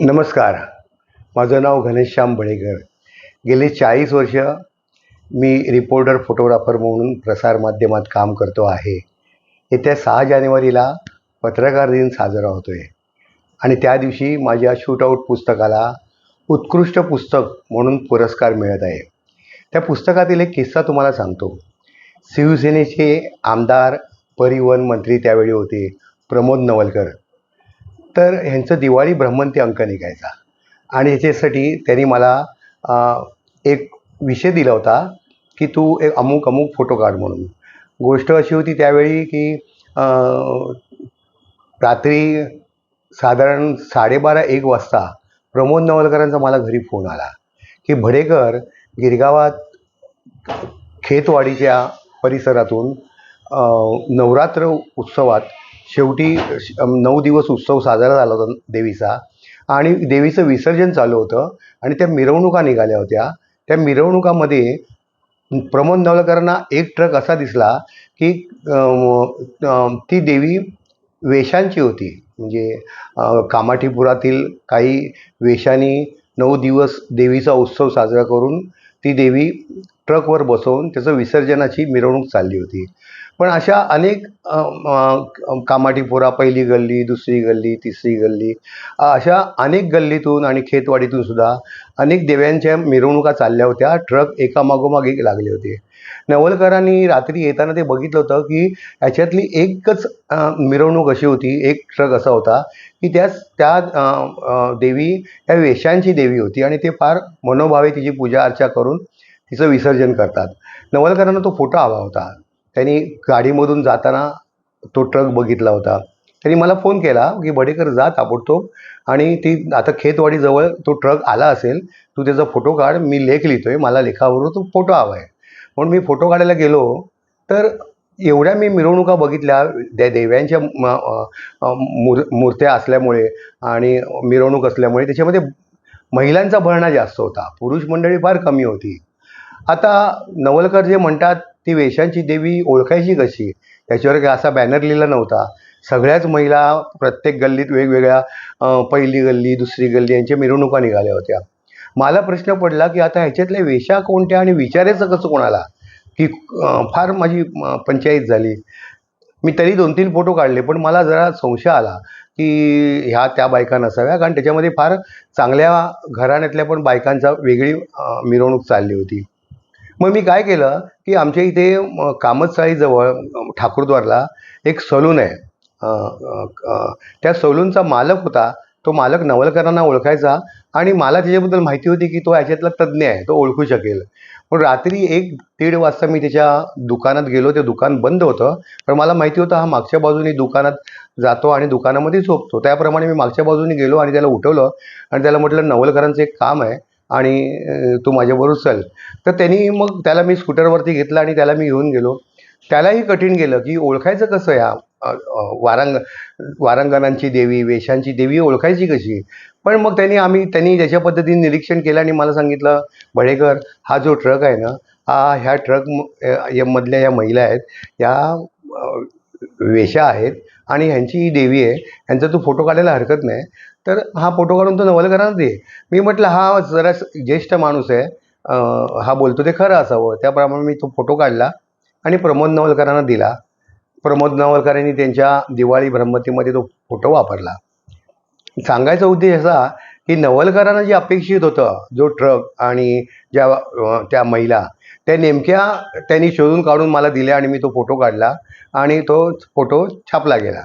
नमस्कार. माझं नाव घनश्याम बळेकर गेले चाळीस वर्ष मी रिपोर्टर फोटोग्राफर म्हणून प्रसारमाध्यमात काम करतो आहे. येत्या सहा जानेवारीला पत्रकार दिन साजरा होतो आहे आणि त्या दिवशी माझ्या शूटआउट पुस्तकाला उत्कृष्ट पुस्तक म्हणून पुरस्कार मिळत आहे. त्या पुस्तकातील एक किस्सा तुम्हाला सांगतो. शिवसेनेचे आमदार परिवहन मंत्री त्यावेळी होते प्रमोद नवलकर. तर ह्यांचं दिवाळी ब्रह्मंती अंक निघायचा. आणि ह्याच्यासाठी त्यांनी मला एक विषय दिला होता की तू एक अमुक अमुक फोटो काढ म्हणून. गोष्ट अशी होती त्यावेळी की रात्री साधारण साडेबारा एक वाजता प्रमोद नवलकरांचा मला घरी फोन आला की भडेकर गिरगावात खेतवाडीच्या परिसरातून नवरात्र उत्सवात शेवटी श- नऊ दिवस उत्सव साजरा झाला होता देवीचा. आणि देवीचं विसर्जन चालू होतं आणि त्या मिरवणुका निघाल्या होत्या. त्या मिरवणुकामध्ये प्रमोद नवलकरांना एक ट्रक असा दिसला की ती देवी वेशांची होती. म्हणजे कामाठीपुरातील काही वेशांनी नऊ दिवस देवीचा उत्सव साजरा करून ती देवी ट्रकवर बसवून त्याचं विसर्जनाची मिरवणूक चालली होती. पण अशा अनेक अं, कामाठीपुरा पहिली गल्ली दुसरी गल्ली तिसरी गल्ली अशा अनेक गल्लीतून आणि खेतवाडीतून सुद्धा अनेक देव्यांच्या मिरवणुका चालल्या होत्या. ट्रक एकामागोमाग एक लागले होते. नवलकरांनी रात्री येताना ते बघितलं होतं की याच्यातली एकच मिरवणूक अशी होती एक ट्रक असा होता की त्या त्या देवी त्या वेशांची देवी होती आणि ते फार मनोभावे तिची पूजा अर्चा करून तिचं विसर्जन करतात. नवलकरांना तो फोटो हवा होता. त्यांनी गाडीमधून जाताना तो ट्रक बघितला होता. त्यांनी मला फोन केला की बडेकर जा ताबडतोब. आणि ती आता खेतवाडीजवळ तो ट्रक आला असेल तू त्याचा फोटो काढ मी लेख लिहितो आहे मला लेखावरून तो फोटो हवा आहे म्हणून मी फोटो काढायला गेलो. तर एवढ्या मी मिरवणुका बघितल्या त्या देव्यांच्या म- मूर मूर्त्या असल्यामुळे आणि मिरवणूक असल्यामुळे त्याच्यामध्ये महिलांचा भरणा जास्त होता. पुरुष मंडळी फार कमी होती. आता नवलकर जे म्हणतात ती वेशांची देवी ओळखायची कशी? त्याच्यावर काय असा बॅनर लिहिला नव्हता. सगळ्याच महिला प्रत्येक गल्लीत वेगवेगळ्या पहिली गल्ली दुसरी गल्ली यांच्या मिरवणुका निघाल्या होत्या. मला प्रश्न पडला की आता ह्याच्यातल्या वेशा कोणत्या आणि विचारायचं कसं कोणाला? की फार माझी पंचायत झाली. मी तरी दोन तीन फोटो काढले पण मला जरा संशय आला की ह्या त्या बायका नसाव्या कारण त्याच्यामध्ये फार चांगल्या घराण्यातल्या पण बायकांचा वेगळी मिरवणूक चालली होती. मग मी काय केलं की आमच्या इथे कामतसाळीजवळ ठाकूरद्वारला एक सलून आहे. त्या सलूनचा मालक होता. तो मालक नवलकरांना ओळखायचा आणि मला त्याच्याबद्दल माहिती होती की तो याच्यातला तज्ज्ञ आहे तो ओळखू शकेल. पण रात्री एक दीड वाजता मी त्याच्या दुकानात गेलो. ते दुकान बंद होतं. पण मला माहिती होतं हा मागच्या बाजूने दुकानात जातो आणि दुकानामध्ये झोपतो. त्याप्रमाणे मी मागच्या बाजूने गेलो आणि त्याला उठवलं आणि त्याला म्हटलं नवलकरांचं एक काम आहे. आणि तू माझ्याबरोबर चल. तर त्यांनी मग त्याला मी स्कूटरवरती घेतलं आणि त्याला मी घेऊन गेलो. त्यालाही कठीण गेलं की ओळखायचं कसं या वारांग वारांगणांची देवी वेशांची देवी ओळखायची कशी? पण मग त्यांनी आम्ही त्यांनी ज्याच्या पद्धतीने निरीक्षण केलं आणि मला सांगितलं भडेकर हा जो ट्रक आहे ना हा ह्या ट्रक या मधल्या या महिला आहेत या वेशा आहेत आणि ह्यांची ही देवी आहे ह्यांचा तू फोटो काढायला हरकत नाही. तर हा फोटो काढून तो नवलकरांना दे. मी म्हटलं हा जरा ज्येष्ठ माणूस आहे हा बोलतो ते खरं असावं. त्याप्रमाणे मी तो फोटो काढला आणि प्रमोद नवलकरांना दिला. प्रमोद नवलकरांनी त्यांच्या दिवाळी ब्रह्मतीमध्ये तो फोटो वापरला. सांगायचा उद्देश असा की नवलकरांना जे अपेक्षित होतं जो ट्रक आणि ज्या त्या महिला त्या नेमक्या त्यांनी शोधून काढून मला दिल्या आणि मी तो फोटो काढला आणि तो फोटो छापला गेला.